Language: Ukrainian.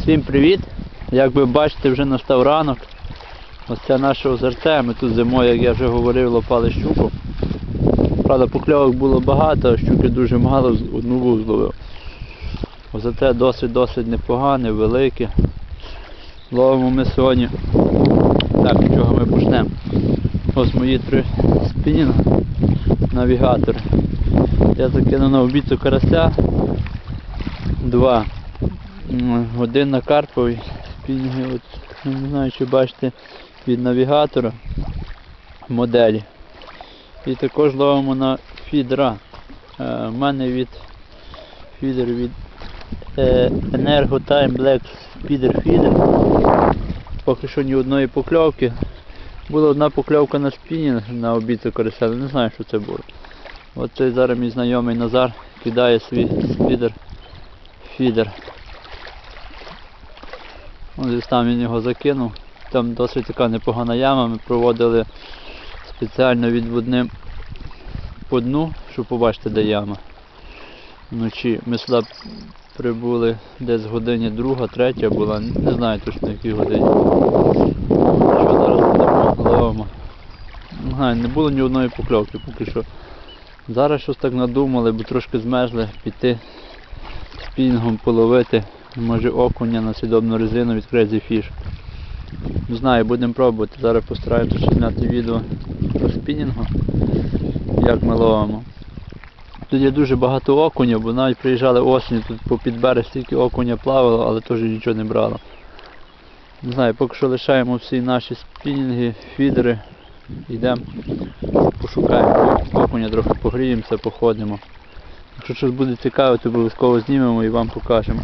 Всім привіт! Як ви бачите, вже настав ранок. Ось це наше озерце. Ми тут зимою, як я вже говорив, лопали щуку. Правда, покльовок було багато, а щуки дуже мало, одну вуз зловив. Озерце досить-досить непогане, велике. Ловимо ми сьогодні. Так, чого ми почнемо? Ось мої три спінінг навігатори. Я закинув на обіцю карася. Два. Один на карповий спінінги. От, не знаю, чи бачите від навігатора моделі. І також ловимо на фідера. Е, У мене від фідер від е, Energo Time Black Speeder Feeder. Поки що ні одної покльовки. Була одна покльовка на спінінг на обіцю карася, не знаю, що це було. От цей зараз мій знайомий Назар кидає свій спідер фідер. Ось там він його закинув. Там досить така непогана яма. Ми проводили спеціально відводним по дну, щоб побачити, де яма. Вночі ми сюди прибули десь годині друга, третя була, не знаю точно якій годині. Що зараз будемо ловимо. Не було ні одної покльовки поки що. Зараз щось так надумали, бо трошки змерзли піти спінгом половити. Може окуня на сідобну резину від Crazy Fish. Не знаю, будемо пробувати. Зараз постараємося ще зняти відео по спінінгу, як ми ловимо. Тут є дуже багато окунів, бо навіть приїжджали осінню, тут по підберег стільки окуня плавало, але теж нічого не брало. Не знаю, поки що лишаємо всі наші спінінги, фідери. Йдемо, пошукаємо окуня, трохи погріємося, походимо. Якщо щось буде цікаве, то обов'язково знімемо і вам покажемо.